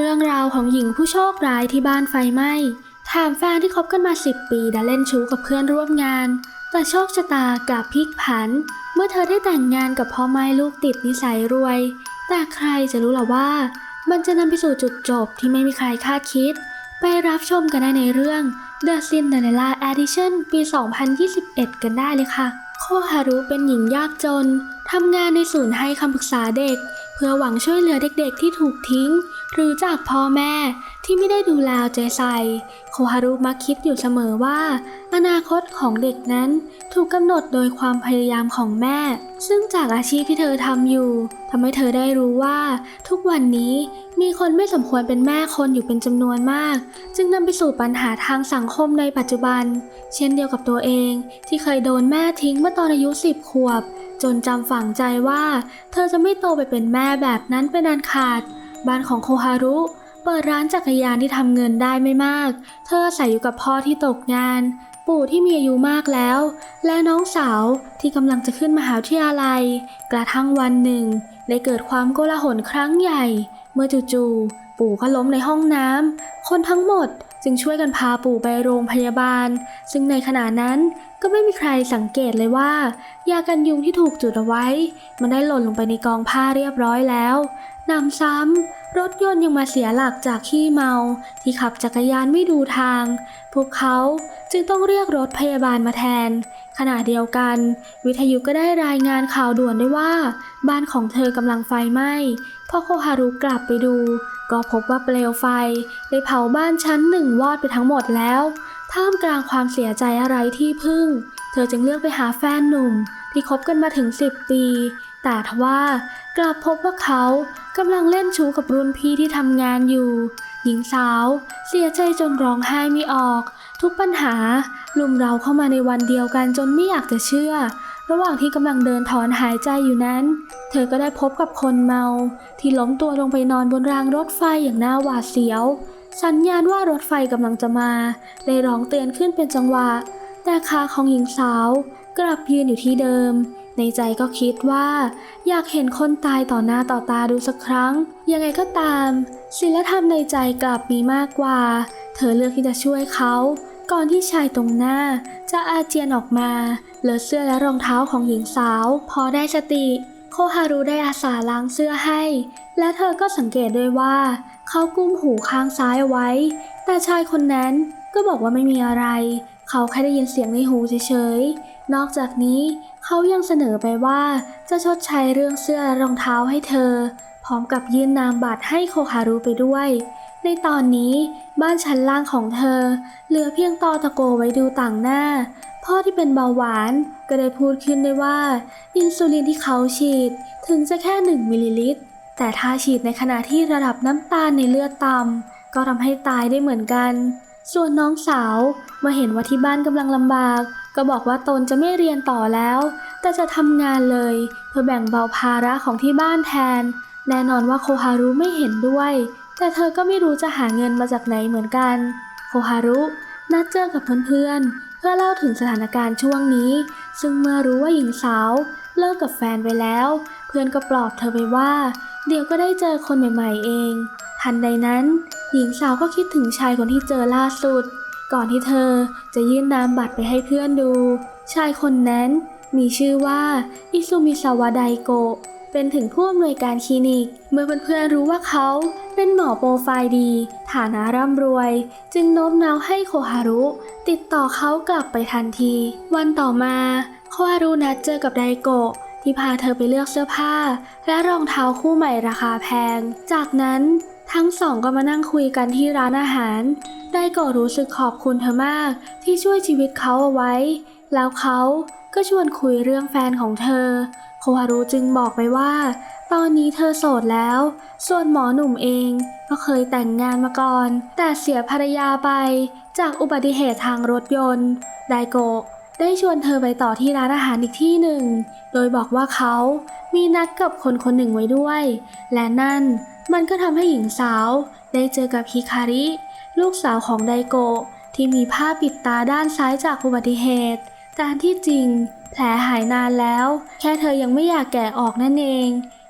เรื่องราวของหญิงผู้โชคร้ายที่บ้านไฟไหม้ถามแฟนที่คบกันมา 10 ปีดันเล่นชู้กับเพื่อนร่วมงาน แต่โชคชะตากับพลิกผัน เมื่อเธอได้แต่งงานกับพ่อไม้ลูกติดนิสัยรวย แต่ใครจะรู้ล่ะว่า มันจะนำไปสู่จุดจบที่ไม่มีใครคาดคิด ไปรับชมกันได้ในเรื่อง The Cinderella Edition ปี 2021 กันได้เลยค่ะ โคฮารุเป็นหญิงยากจนทำงานในศูนย์ให้คำปรึกษาเด็ก เพื่อหวังช่วยเหลือเด็กๆที่ถูกทิ้ง หรือจากพ่อแม่ที่ไม่ได้ดูแลเอาใจใส่โคฮารุมักคิดอยู่เสมอว่า อนาคตของเด็กนั้นถูกกำหนดโดยความพยายามของแม่ ซึ่งจากอาชีพที่เธอทำอยู่ทำให้เธอได้รู้ว่า ทุกวันนี้มีคนไม่สมควรเป็นแม่คนอยู่เป็นจำนวนมาก จึงนำไปสู่ปัญหาทางสังคมในปัจจุบัน เช่นเดียวกับตัวเองที่เคยโดนแม่ทิ้งเมื่อตอนอายุ10ขวบ จนจำฝังใจว่า เธอจะไม่โตไปเป็นแม่แบบนั้นเป็นอันขาด บ้านของโคฮารุ เปิดร้านจักรยานที่ทำเงินได้ไม่มาก เธออาศัยอยู่กับพ่อที่ตกงาน ปู่ที่มีอายุมากแล้ว และน้องสาวที่กำลังจะขึ้นมหาวิทยาลัย กระทั่งวันหนึ่ง ได้เกิดความโกลาหลครั้งใหญ่ เมื่อจู่ๆปู่ก็ล้มในห้องน้ำคนทั้งหมดจึงช่วยกันพาปู่ไปโรงพยาบาล ซึ่งในขณะนั้นก็ไม่มีใครสังเกตเลยว่า ยากันยุงที่ถูกจุดเอาไว้ มันได้หล่นลงไปในกองผ้าเรียบร้อยแล้ว นำซ้ำ รถยนต์ยังมาเสียหลักจากขี้เมา ที่ขับจักรยานไม่ดูทาง พวกเขาจึงต้องเรียกรถพยาบาลมาแทน ขณะเดียวกัน วิทยุก็ได้รายงานข่าวด่วนด้วยว่า บ้านของเธอกำลังไฟไหม้พอโคฮารุกลับไปดู ก็พบว่าเปลวไฟได้เผาบ้านชั้นหนึ่งวอดไปทั้งหมดแล้ว ท่ามกลางความเสียใจอะไรที่พึ่ง เธอจึงเลือกไปหาแฟนหนุ่ม ที่คบกันมาถึง 10 ปี แต่ทว่ากลับพบว่าเขากำลังเล่นชู้กับรุ่นพี่ที่ทำงานอยู่ หญิงสาวเสียใจจนร้องไห้ไม่ออก ทุกปัญหาลุมเราเข้ามาในวันเดียวกันจนไม่อยากจะเชื่อ ระหว่างที่กำลังเดินถอนหายใจอยู่นั้น เธอก็ได้พบกับคนเมา ที่ล้มตัวลงไปนอนบนรางรถไฟอย่างน่าหวาดเสียว สัญญาณว่ารถไฟกำลังจะมาได้ร้องเตือนขึ้นเป็นจังหวะ แต่ขาของหญิงสาวกลับยืนอยู่ที่เดิม ในใจก็คิดว่า อยากเห็นคนตายต่อหน้าต่อตาดูสักครั้ง ยังไงก็ตามศีลธรรมในใจกลับมีมากกว่า เธอเลือกที่จะช่วยเขา ก่อนที่ชายตรงหน้า จะอาเจียนออกมาเลอะเสื้อและรองเท้าของหญิงสาว พอได้สติ โคฮารุได้อาสาล้างเสื้อให้ และเธอก็สังเกตด้วยว่า เขากุมหูข้างซ้ายไว้ แต่ชายคนนั้นก็บอกว่าไม่มีอะไร เขาแค่ได้ยินเสียงในหูเฉยๆ นอกจากนี้เขายังเสนอไปว่าจะชดใช้เรื่องเสื้อและรองเท้าให้เธอ พร้อมกับยื่นนามบัตรให้โคฮารุไปด้วย ในตอนนี้บ้านชั้นล่างของเธอ เหลือเพียงตอตะโกไว้ดูต่างหน้า พ่อที่เป็นเบาหวานก็ได้พูดขึ้นได้ว่า อินซูลินที่เขาฉีดถึงจะแค่ 1 มิลลิลิตร แต่ถ้าฉีดในขณะที่ระดับน้ำตาลในเลือดต่ำก็ทำให้ตายได้เหมือนกัน ส่วนน้องสาวมื่อเห็นว่าที่บ้านกำลังลำบาก ก็บอกว่าตนจะไม่เรียนต่อแล้ว แต่จะทำงานเลย เพื่อแบ่งเบาภาระของที่บ้านแทน แน่นอนว่าโคฮารุไม่เห็นด้วย แต่เธอก็ไม่รู้จะหาเงินมาจากไหนเหมือนกัน โคฮารุนัดเจอกับเพื่อนๆ เพื่อเล่าถึงสถานการณ์ช่วงนี้ ซึ่งเมื่อรู้ว่าหญิงสาวเลิกกับแฟนไปแล้ว เพื่อนก็ปลอบเธอไปว่า เดี๋ยวก็ได้เจอคนใหม่ ๆ เอง ทันใดนั้น หญิงสาวก็คิดถึงชายคนที่เจอล่าสุด ก่อนที่เธอจะยื่นนามบัตรไปให้เพื่อนดู ชายคนนั้นมีชื่อว่าอิซุมิซาวะไดโกะเป็นถึงผู้อำนวยการคลินิก เมื่อเพื่อนๆรู้ว่าเขาเป็นหมอโปรไฟล์ดี ฐานะร่ำรวย จึงโน้มน้าวให้โคฮารุ ติดต่อเขากลับไปทันที วันต่อมาโคฮารุนัดเจอกับไดโกะที่พาเธอไปเลือกเสื้อผ้า และรองเท้าคู่ใหม่ราคาแพง จากนั้น ทั้งสองก็มานั่งคุยกันที่ร้านอาหาร ไดโกะรู้สึกขอบคุณเธอมากที่ช่วยชีวิตเขาเอาไว้ แล้วเขาก็ชวนคุยเรื่องแฟนของเธอ โคฮารุจึงบอกไปว่า ตอนนี้เธอโสดแล้ว ส่วนหมอหนุ่มเองก็เคยแต่งงานมาก่อน แต่เสียภรรยาไปจากอุบัติเหตุทางรถยนต์ ไดโกะได้ชวนเธอไปต่อที่ร้านอาหารอีกที่หนึ่ง โดยบอกว่าเขามีนัดกับคนคนหนึ่งไว้ด้วย และนั่น มันก็ทำให้หญิงสาวได้เจอกับฮิคาริ ลูกสาวของไดโกะที่มีผ้าปิดตาด้านซ้ายจากอุบัติเหตุแต่ที่จริง แผลหายนานแล้ว แค่เธอยังไม่อยากแกะออกนั่นเอง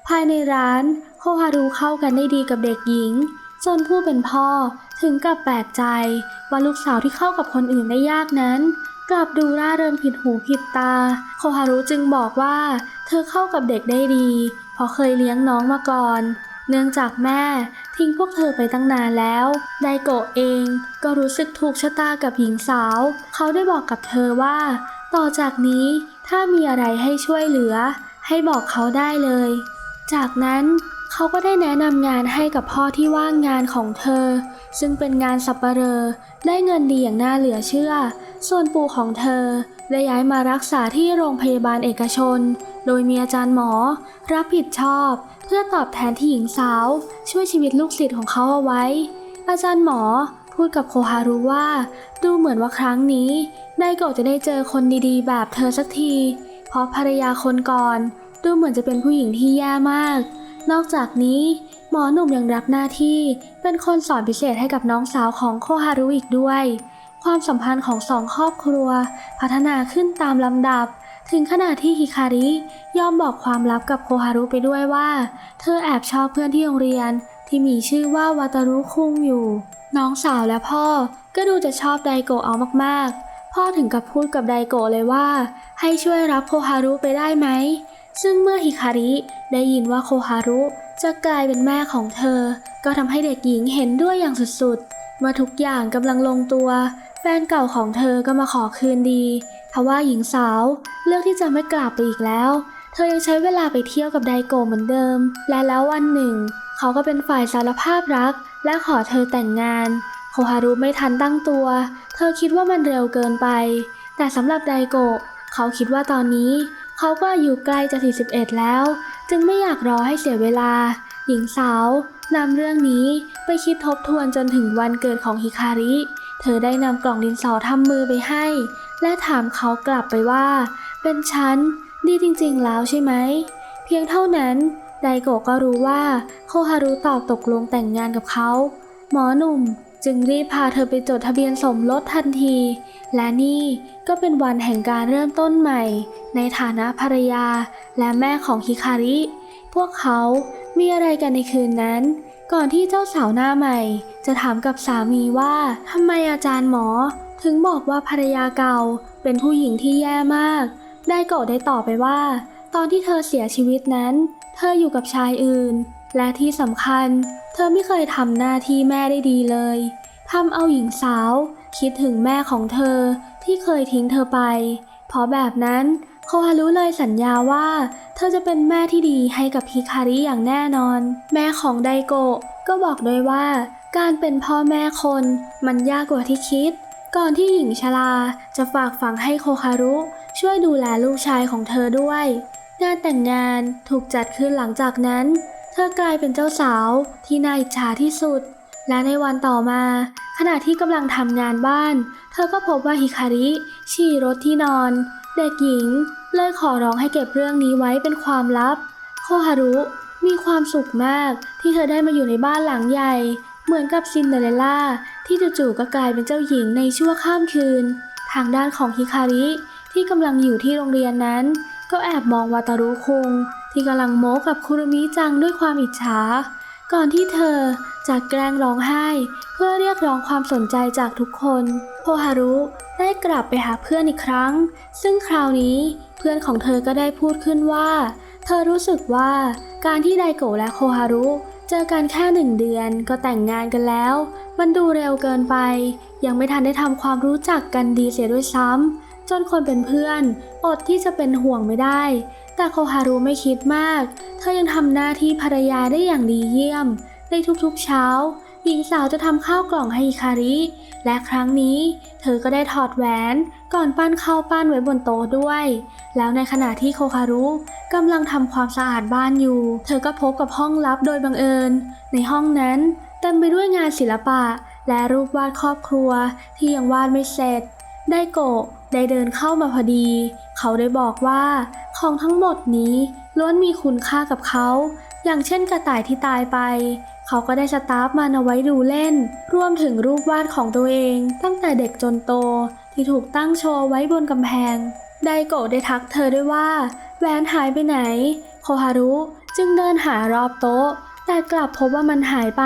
ภายในร้านโคฮารุเข้ากันได้ดีกับเด็กหญิง จนผู้เป็นพ่อถึงกับแปลกใจ ว่าลูกสาวที่เข้ากับคนอื่นได้ยากนั้น กลับดูร่าเริงผิดหูผิดตา โคฮารุจึงบอกว่า เธอเข้ากับเด็กได้ดี เพราะเคยเลี้ยงน้องมาก่อน เนื่องจากแม่ทิ้งพวกเธอไปตั้งนานแล้ว ไดโกะเองก็รู้สึกถูกชะตากับหญิงสาว เขาได้บอกกับเธอว่า ต่อจากนี้ถ้ามีอะไรให้ช่วยเหลือ ให้บอกเขาได้เลย จากนั้นเขาก็ได้แนะนำงานให้กับพ่อที่ว่างงานของเธอ ซึ่งเป็นงานสับปะเหรอได้เงินดีอย่างน่าเหลือเชื่อ ส่วนปู่ของเธอ ได้ย้ายมารักษาที่โรงพยาบาลเอกชน โดยมีอาจารย์หมอ รับผิดชอบ เพื่อตอบแทนที่หญิงสาว ช่วยชีวิตลูกศิษย์ของเขาเอาไว้ อาจารย์หมอพูดกับโคฮารุว่า ดูเหมือนว่าครั้งนี้ไดโกะจะได้เจอคนดีๆ แบบเธอสักที เพราะภรรยาคนก่อน ดูเหมือนจะเป็นผู้หญิงที่แย่มาก นอกจากนี้หมอหนุ่มยังรับหน้าที่เป็นคนสอนพิเศษให้กับน้องสาวของโคฮารุอีกด้วย ความสัมพันธ์ของสองครอบครัว พัฒนาขึ้นตามลำดับ ถึงขนาดที่ฮิคาริยอมบอกความลับกับโคฮารุไปด้วยว่า เธอแอบชอบเพื่อนที่โรงเรียนที่มีชื่อว่าวาตารุคุงอยู่ น้องสาวและพ่อก็ดูจะชอบไดโกะเอามากๆ พ่อถึงกับพูดกับไดโกะเลยว่า ให้ช่วยรับโคฮารุไปได้ไหม ซึ่งเมื่อฮิคาริได้ยินว่าโคฮารุจะกลายเป็นแม่ของเธอ ก็ทำให้เด็กหญิงเห็นด้วยอย่างสุดๆเมื่อทุกอย่างกำลังลงตัว แฟนเก่าของเธอก็มาขอคืนดีทว่าหญิงสาวเลือกที่จะไม่กลับไปอีกแล้ว เธอยังใช้เวลาไปเที่ยวกับไดโกเหมือนเดิม และแล้ววันหนึ่ง เขาก็เป็นฝ่ายสารภาพรัก และขอเธอแต่งงานโคฮารุไม่ทันตั้งตัว เธอคิดว่ามันเร็วเกินไป แต่สำหรับไดโกเขาคิดว่าตอนนี้ เขาก็อยู่ใกล้จะ 41 แล้ว จึงไม่อยากรอให้เสียเวลา หญิงสาวนำเรื่องนี้ไปคิดทบทวนจนถึงวันเกิดของฮิคาริ เธอได้นำกล่องดินสอทำมือไปให้ และถามเขากลับไปว่า เป็นฉันดีจริงๆแล้วใช่ไหม เพียงเท่านั้น ไดโกะก็รู้ว่าโคฮารุตอบตกลงแต่งงานกับเขา หมอหนุ่มจึงรีบพาเธอไปจดทะเบียนสมรสทันที และนี่ก็เป็นวันแห่งการเริ่มต้นใหม่ ในฐานะภรรยาและแม่ของฮิคาริ พวกเขามีอะไรกันในคืนนั้น ก่อนที่เจ้าสาวหน้าใหม่ จะถามกับสามีว่าทำไมอาจารย์หมอ ถึงบอกว่าภรรยาเก่าเป็นผู้หญิงที่แย่มาก ได้โกะได้ตอบไปว่า ตอนที่เธอเสียชีวิตนั้น เธออยู่กับชายอื่น และที่สำคัญ เธอไม่เคยทำหน้าที่แม่ได้ดีเลยทำเอาหญิงสาว คิดถึงแม่ของเธอที่เคยทิ้งเธอไป เพราะแบบนั้น โคฮารุเลยสัญญาว่า เธอจะเป็นแม่ที่ดีให้กับฮิคาริอย่างแน่นอน แม่ของไดโกะก็บอกด้วยว่า การเป็นพ่อแม่คนมันยากกว่าที่คิด ก่อนที่หญิงชราจะฝากฝังให้โคฮารุ ช่วยดูแลลูกชายของเธอด้วย งานแต่งงานถูกจัดขึ้นหลังจากนั้น เธอกลายเป็นเจ้าสาวที่น่าอิจฉาที่สุด และในวันต่อมา ขณะที่กำลังทำงานบ้าน เธอก็พบว่าฮิคาริ ฉี่รถที่นอน เด็กหญิงเลยขอร้องให้เก็บเรื่องนี้ไว้เป็นความลับ โคฮารุมีความสุขมากที่เธอได้มาอยู่ในบ้านหลังใหญ่ เหมือนกับซินเดอเรลล่าที่จู่ๆก็กลายเป็นเจ้าหญิงในชั่วข้ามคืน ทางด้านของฮิคาริที่กำลังอยู่ที่โรงเรียนนั้น ก็แอบมองวาตารุคุงที่กำลังโม้กับคุรุมิจังด้วยความอิจฉา ก่อนที่เธอจะแกล้งร้องไห้ เพื่อเรียกร้องความสนใจจากทุกคนโคฮารุได้กลับไปหาเพื่อนอีกครั้ง ซึ่งคราวนี้เพื่อนของเธอก็ได้พูดขึ้นว่า เธอรู้สึกว่าการที่ไดโกะและโคฮารุเจอกันแค่หนึ่งเดือนก็แต่งงานกันแล้ว มันดูเร็วเกินไป ยังไม่ทันได้ทำความรู้จักกันดีเสียด้วยซ้ำจนคนเป็นเพื่อนอดที่จะเป็นห่วงไม่ได้ แต่โคฮารุไม่คิดมาก เธอยังทำหน้าที่ภรรยาได้อย่างดีเยี่ยม ในทุกๆเช้า หญิงสาวจะทำข้าวกล่องให้อิคาริ และครั้งนี้ เธอก็ได้ถอดแหวนก่อนปั้นข้าวปั้นไว้บนโต๊ะด้วย แล้วในขณะที่โคคารุกำลังทำความสะอาดบ้านอยู่ เธอก็พบกับห้องลับโดยบังเอิญ ในห้องนั้นเต็มไปด้วยงานศิลปะ และรูปวาดครอบครัวที่ยังวาดไม่เสร็จ ได้โกะ ได้เดินเข้ามาพอดี เขาได้บอกว่า ของทั้งหมดนี้ล้วนมีคุณค่ากับเขา อย่างเช่นกระต่ายที่ตายไป เขาก็ได้สตาฟมันเอาไว้ดูเล่น รวมถึงรูปวาดของตัวเอง ตั้งแต่เด็กจนโตที่ถูกตั้งโชว์ไว้บนกำแพง ไดโกะได้ทักเธอด้วยว่าแหวนหายไปไหน โคฮารุจึงเดินหารอบโต๊ะ แต่กลับพบว่ามันหายไป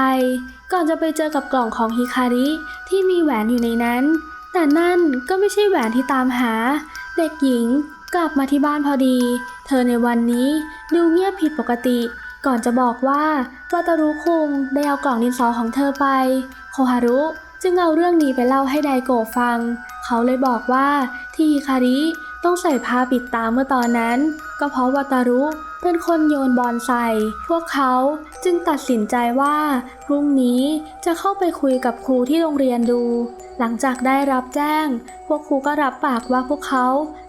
ก่อนจะไปเจอกับกล่องของฮิคาริที่มีแหวนอยู่ในนั้น แต่นั่นก็ไม่ใช่แหวนที่ตามหา เด็กหญิงกลับมาที่บ้านพอดี เธอในวันนี้ดูเงียบผิดปกติ ก่อนจะบอกว่าวัตารุคุงได้เอากล่องดินสอของเธอไป โคฮารุจึงเอาเรื่องนี้ไปเล่าให้ไดโกะฟัง เขาเลยบอกว่าที่ฮิคาริต้องใส่ผ้าปิดตาเมื่อตอนนั้น ก็เพราะวัตารุเป็นคนโยนบอลใส่ พวกเขาจึงตัดสินใจว่าพรุ่งนี้จะเข้าไปคุยกับครูที่โรงเรียนดู หลังจากได้รับแจ้ง พวกครูก็รับปากว่าพวกเขา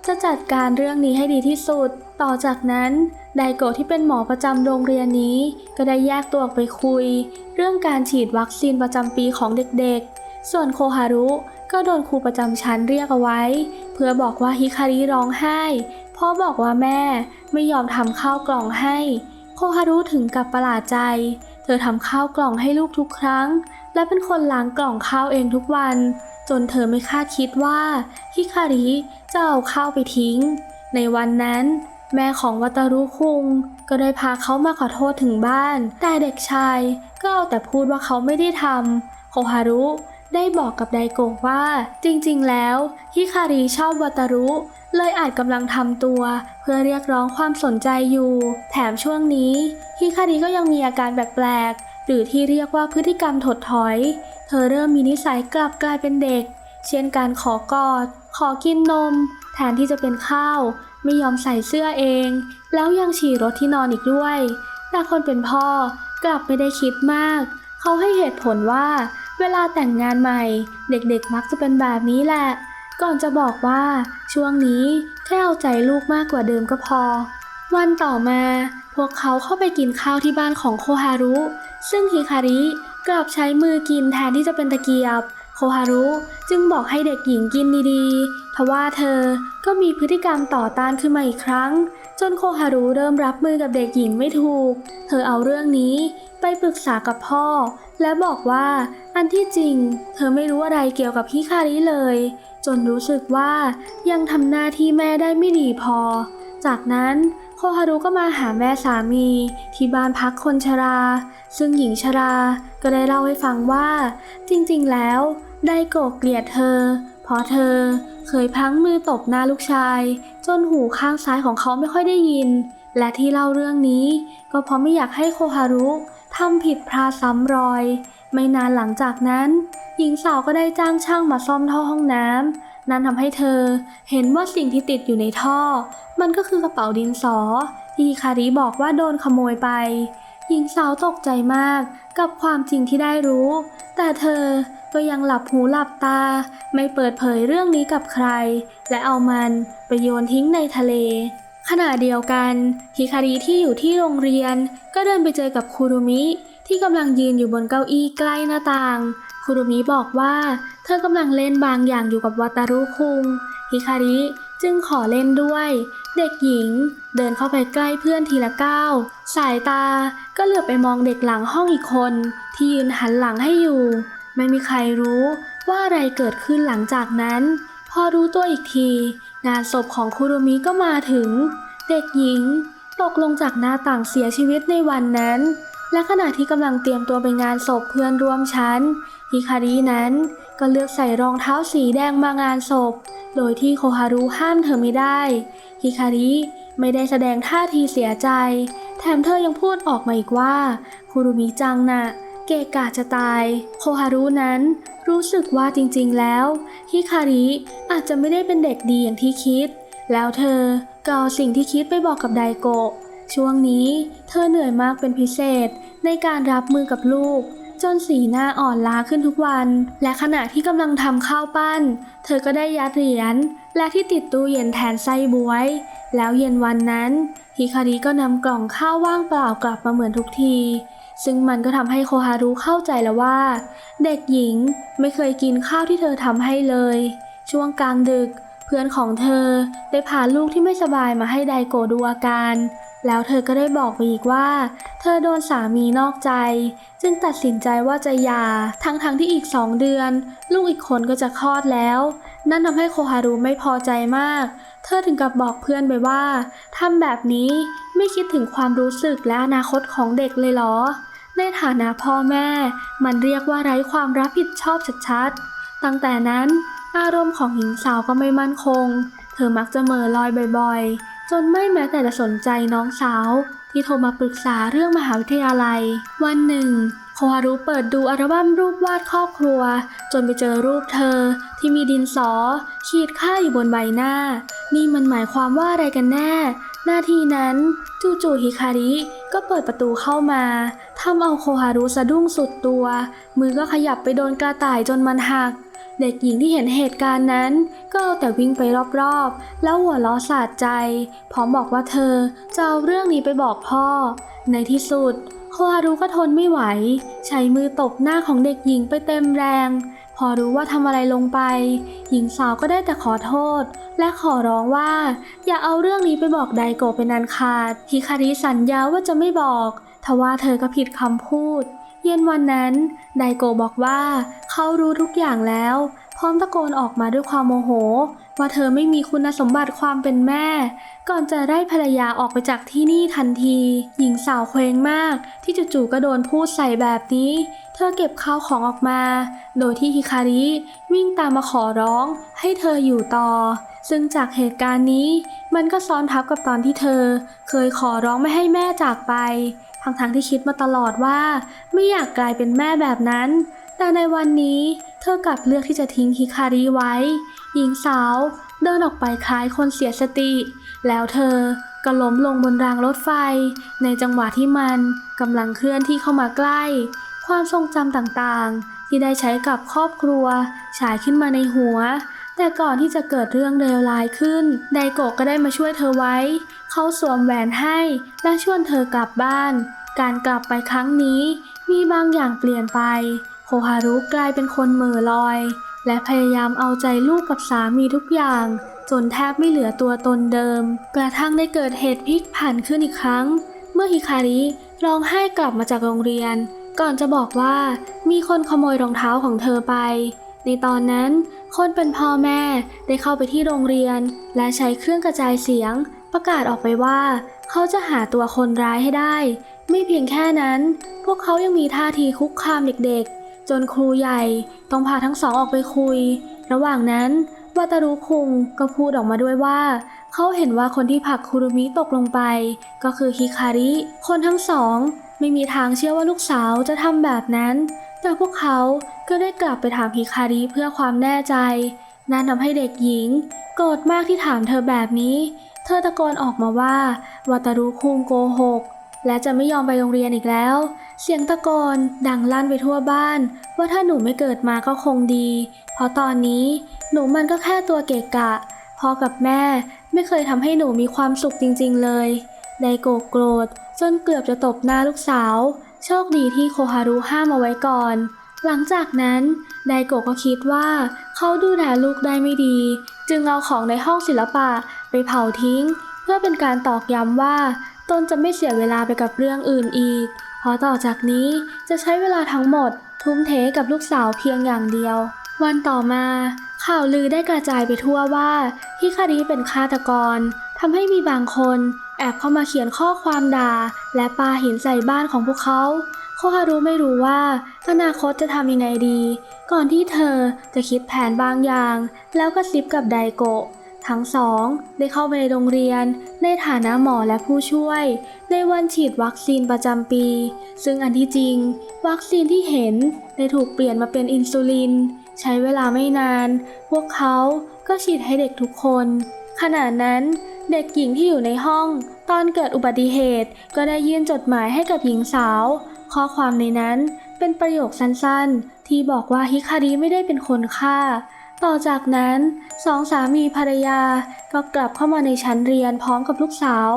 จะจัดการเรื่องนี้ให้ดีที่สุด ต่อจากนั้นไดโกะที่เป็นหมอประจำโรงเรียนนี้ ก็ได้แยกตัวออกไปคุย เรื่องการฉีดวัคซีนประจำปีของเด็กๆ ส่วนโคฮารุก็โดนครูประจำชั้นเรียกเอาไว้ เพื่อบอกว่าฮิคาริร้องไห้พราะบอกว่าแม่ไม่ยอมทำข้าวกล่องให้ โคฮารุถึงกับประหลาดใจ เธอทำข้าวกล่องให้ลูกทุกครั้ง และเป็นคนล้างกล่องข้าวเองทุกวัน จนเธอไม่คาดคิดว่าฮิคาริจะเอาข้าวไปทิ้ง ในวันนั้นแม่ของวัตารุคุงก็ได้พาเขามาขอโทษถึงบ้าน แต่เด็กชายก็เอาแต่พูดว่าเขาไม่ได้ทำโคฮารุ ได้บอกกับไดโกะว่า จริงๆ แล้วฮิคาริชอบวัตรุ เลยอาจกำลังทำตัว เพื่อเรียกร้องความสนใจอยู่ แถมช่วงนี้ฮิคาริก็ยังมีอาการแปลกๆ หรือที่เรียกว่าพฤติกรรมถดถอย เธอเริ่มมีนิสัยกลับกลายเป็นเด็ก เช่นการขอกอด ขอกินนม แทนที่จะเป็นข้าว ไม่ยอมใส่เสื้อเอง แล้วยังฉี่รถที่นอนอีกด้วยแต่คนเป็นพ่อกลับไม่ได้คิดมาก เขาให้เหตุผลว่า เวลาแต่งงานใหม่ เด็กๆมักจะเป็นแบบนี้แหละ ก่อนจะบอกว่า ช่วงนี้แค่เอาใจลูกมากกว่าเดิมก็พอ วันต่อมาพวกเขาเข้าไปกินข้าวที่บ้านของโคฮารุ ซึ่งฮิคาริกลับใช้มือกินแทนที่จะเป็นตะเกียบ โคฮารุจึงบอกให้เด็กหญิงกินดีๆทว่าเธอก็มีพฤติกรรมต่อต้านขึ้นมาอีกครั้ง จนโคฮารุเริ่มรับมือกับเด็กหญิงไม่ถูก เธอเอาเรื่องนี้ไปปรึกษากับพ่อ และบอกว่า อันที่จริง เธอไม่รู้อะไรเกี่ยวกับฮิคาริเลย จนรู้สึกว่ายังทำหน้าที่แม่ได้ไม่ดีพอ จากนั้นโคฮารุก็มาหาแม่สามีที่บ้านพักคนชรา ซึ่งหญิงชราก็ได้เล่าให้ฟังว่า จริงๆแล้ว ไดโกะเกลียดเธอ เพราะเธอเคยพังมือตบหน้าลูกชาย จนหูข้างซ้ายของเขาไม่ค่อยได้ยิน และที่เล่าเรื่องนี้ ก็เพราะไม่อยากให้โคฮารุทำผิดพลาดซ้ำรอย ไม่นานหลังจากนั้น หญิงสาวก็ได้จ้างช่างมาซ่อมท่อห้องน้ำนั่นทำให้เธอเห็นว่าสิ่งที่ติดอยู่ในท่อ มันก็คือกระเป๋าดินสอที่คาริบอกว่าโดนขโมยไป หญิงสาวตกใจมากกับความจริงที่ได้รู้ แต่เธอก็ยังหลับหูหลับตา ไม่เปิดเผยเรื่องนี้กับใคร และเอามันไปโยนทิ้งในทะเล ขณะเดียวกันฮิคาริที่อยู่ที่โรงเรียน ก็เดินไปเจอกับคูรุมิ ที่กำลังยืนอยู่บนเก้าอี้ใกล้หน้าต่าง คูรุมิบอกว่า เธอกำลังเล่นบางอย่างอยู่กับวาตารุคุงฮิคาริจึงขอเล่นด้วย เด็กหญิง เดินเข้าไปใกล้เพื่อนทีละก้าวสายตาก็เหลือบไปมองเด็กหลังห้องอีกคน ที่ยืนหันหลังให้อยู่ ไม่มีใครรู้ว่าอะไรเกิดขึ้นหลังจากนั้น พอรู้ตัวอีกที งานศพของคุรุมิก็มาถึง เด็กหญิง ตกลงจากหน้าต่างเสียชีวิตในวันนั้น และขณะที่กำลังเตรียมตัวไปงานศพเพื่อนร่วมชั้นฮิคารินั้นก็เลือกใส่รองเท้าสีแดงมางานศพ โดยที่โคฮารุห้ามเธอไม่ได้ฮิคาริไม่ได้แสดงท่าทีเสียใจ แถมเธอยังพูดออกมาอีกว่าคุรุมิจังน่ะ เกะกะจะตาย โคฮารุนั้นรู้สึกว่าจริงๆแล้วฮิคาริอาจจะไม่ได้เป็นเด็กดีอย่างที่คิด แล้วเธอก็เอาสิ่งที่คิดไปบอกกับไดโกะช่วงนี้เธอเหนื่อยมากเป็นพิเศษในการรับมือกับลูก จนสีหน้าอ่อนล้าขึ้นทุกวัน และขณะที่กำลังทำข้าวปั้น เธอก็ได้ยัดเหรียญและที่ติดตู้เย็นแทนไส้บวย แล้วเย็นวันนั้นฮิคาริก็นำกล่องข้าวว่างเปล่ากลับมาเหมือนทุกที ซึ่งมันก็ทำให้โคฮารุเข้าใจแล้วว่า เด็กหญิงไม่เคยกินข้าวที่เธอทำให้เลย ช่วงกลางดึก เพื่อนของเธอได้พาลูกที่ไม่สบายมาให้ไดโกดูอาการ แล้วเธอก็ได้บอกไปอีกว่า เธอโดนสามีนอกใจ จึงตัดสินใจว่าจะหย่าทั้งๆทที่อีกสองเดือน ลูกอีกคนก็จะคลอดแล้ว นั่นทำให้โคฮารุไม่พอใจมาก เธอถึงกับบอกเพื่อนไปว่าทำแบบนี้ ไม่คิดถึงความรู้สึกและอนาคตของเด็กเลยเหรอ ในฐานะพ่อแม่ มันเรียกว่าไร้ความรับผิดชอบชัดๆ ตั้งแต่นั้น อารมณ์ของหญิงสาวก็ไม่มั่นคง เธอมักจะเม่อลอยบ่อยๆ จนไม่แม้แต่จะสนใจน้องสาว ที่โทรมาปรึกษาเรื่องมหาวิทยาลัย วันหนึ่งโคฮารุเปิดดูอัลบั้มรูปวาดครอบครัว จนไปเจอรูปเธอ ที่มีดินสอ ขีดค่าอยู่บนใบหน้า นี่มันหมายความว่าอะไรกันแน่ นาทีนั้นจู่ๆฮิคาริก็เปิดประตูเข้ามาทำเอาโคฮารุสะดุ้งสุดตัว มือก็ขยับไปโดนกระต่ายจนมันหัก เด็กหญิงที่เห็นเหตุการณ์นั้น ก็เอาแต่วิ่งไปรอบๆ แล้วหัวล้อสาดใจ พร้อมบอกว่าเธอจะเอาเรื่องนี้ไปบอกพ่อ ในที่สุด โคฮารุก็ทนไม่ไหว ใช้มือตบหน้าของเด็กหญิงไปเต็มแรง พอรู้ว่าทำอะไรลงไป หญิงสาวก็ได้แต่ขอโทษ และขอร้องว่า อย่าเอาเรื่องนี้ไปบอกไดโกะเป็นอันขาดฮิคาริสัญญาว่าจะไม่บอกทว่าเธอก็ผิดคำพูด เย็นวันนั้นไดโกะบอกว่า เขารู้ทุกอย่างแล้ว พร้อมตะโกนออกมาด้วยความโมโห ว่าเธอไม่มีคุณสมบัติความเป็นแม่ ก่อนจะไล่ภรรยาออกไปจากที่นี่ทันที หญิงสาวเคว้งมากที่จู่ๆก็โดนพูดใส่แบบนี้ เธอเก็บข้าวของออกมา โดยที่ฮิคาริวิ่งตามมาขอร้องให้เธออยู่ต่อ ซึ่งจากเหตุการณ์นี้มันก็ซ้อนทับกับตอนที่เธอ เคยขอร้องไม่ให้แม่จากไป ทั้งๆที่คิดมาตลอดว่า ไม่อยากกลายเป็นแม่แบบนั้น แต่ในวันนี้เธอกลับเลือกที่จะทิ้งฮิคาริไว้ หญิงสาวเดินออกไปคล้ายคนเสียสติ แล้วเธอก็ล้มลงบนรางรถไฟ ในจังหวะที่มันกำลังเคลื่อนที่เข้ามาใกล้ ความทรงจำต่างๆ ที่ได้ใช้กับครอบครัว ฉายขึ้นมาในหัว แต่ก่อนที่จะเกิดเรื่องเลวร้ายขึ้น ไดโกะก็ได้มาช่วยเธอไว้ เขาสวมแหวนให้ และชวนเธอกลับบ้าน การกลับไปครั้งนี้ มีบางอย่างเปลี่ยนไป โคฮารุกลายเป็นคนเหม่อลอย และพยายามเอาใจลูกกับสามีทุกอย่าง จนแทบไม่เหลือตัวตนเดิม กระทั่งได้เกิดเหตุพลิกผันขึ้นอีกครั้ง เมื่อฮิคาริร้องไห้กลับมาจากโรงเรียน ก่อนจะบอกว่ามีคนขโมยรองเท้าของเธอไป ในตอนนั้น คนเป็นพ่อแม่ได้เข้าไปที่โรงเรียน และใช้เครื่องกระจายเสียง ประกาศออกไปว่า เขาจะหาตัวคนร้ายให้ได้ ไม่เพียงแค่นั้น พวกเขายังมีท่าทีคุกคามเด็กๆ จนครูใหญ่ต้องพาทั้งสองออกไปคุย ระหว่างนั้น วาตารุคุงก็พูดออกมาด้วยว่า เขาเห็นว่าคนที่ผลักคุรุมิตกลงไป ก็คือฮิคาริ คนทั้งสอง ไม่มีทางเชื่อว่าลูกสาวจะทำแบบนั้น แต่พวกเขาก็ได้กลับไปถามฮิคาริเพื่อความแน่ใจ นั่นทำให้เด็กหญิง โกรธมากที่ถามเธอแบบนี้ เธอตะโกนออกมาว่าวาตารุคุงโกหก และจะไม่ยอมไปโรงเรียนอีกแล้ว เสียงตะโกนดังลั่นไปทั่วบ้าน ว่าถ้าหนูไม่เกิดมาก็คงดี เพราะตอนนี้หนูมันก็แค่ตัวเกะกะพ่อกับแม่ไม่เคยทำให้หนูมีความสุขจริงๆเลย ไดโกโกรธจนเกือบจะตบหน้าลูกสาว โชคดีที่โคฮารุห้ามเอาไว้ก่อน หลังจากนั้นไดโกก็คิดว่าเขาดูแลลูกได้ไม่ดี จึงเอาของในห้องศิลปะไปเผาทิ้ง เพื่อเป็นการตอกย้ำว่า นจะไม่เสียเวลาไปกับเรื่องอื่นอีก เพราะต่อจากนี้จะใช้เวลาทั้งหมด ทุ่มเทกับลูกสาวเพียงอย่างเดียว วันต่อมา ข่าวลือได้กระจายไปทั่วว่าฮิคาริเป็นฆาตกรทำให้มีบางคนแอบเข้ามาเขียนข้อความด่า และปาหินใส่บ้านของพวกเขาโคฮารุไม่รู้ว่าอนาคตจะทำยังไงดี ก่อนที่เธอจะคิดแผนบางอย่าง แล้วก็ซิปกับไดโกะ ทั้งสองได้เข้าไปในโรงเรียน ในฐานะหมอและผู้ช่วย ในวันฉีดวัคซีนประจำปี ซึ่งอันที่จริง วัคซีนที่เห็นได้ถูกเปลี่ยนมาเป็นอินซูลิน ใช้เวลาไม่นาน พวกเขาก็ฉีดให้เด็กทุกคน ขณะนั้นเด็กหญิงที่อยู่ในห้อง ตอนเกิดอุบัติเหตุก็ได้ยื่นจดหมายให้กับหญิงสาว ข้อความในนั้นเป็นประโยคสั้นๆ ที่บอกว่าฮิคาริไม่ได้เป็นคนฆ่า ต่อจากนั้นสองสามีภรรยาก็กลับเข้ามาในชั้นเรียนพร้อมกับลูกสาว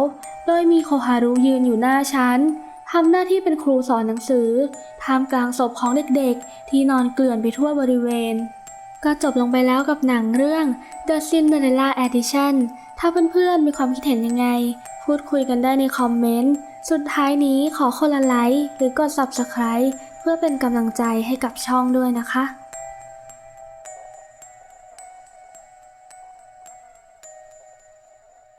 โดยมีโคฮารุยืนอยู่หน้าชั้นทำหน้าที่เป็นครูสอนหนังสือท่ามกลางศพของเด็กๆ ที่นอนเกลื่อนไปทั่วบริเวณ ก็จบลงไปแล้วกับหนังเรื่อง The Cinderella Edition ถ้าเพื่อนๆมีความคิดเห็นยังไง พูดคุยกันได้ในคอมเมนต์ สุดท้ายนี้ขอคนละไลค์หรือกด Subscribe เพื่อเป็นกำลังใจให้กับช่องด้วยนะคะ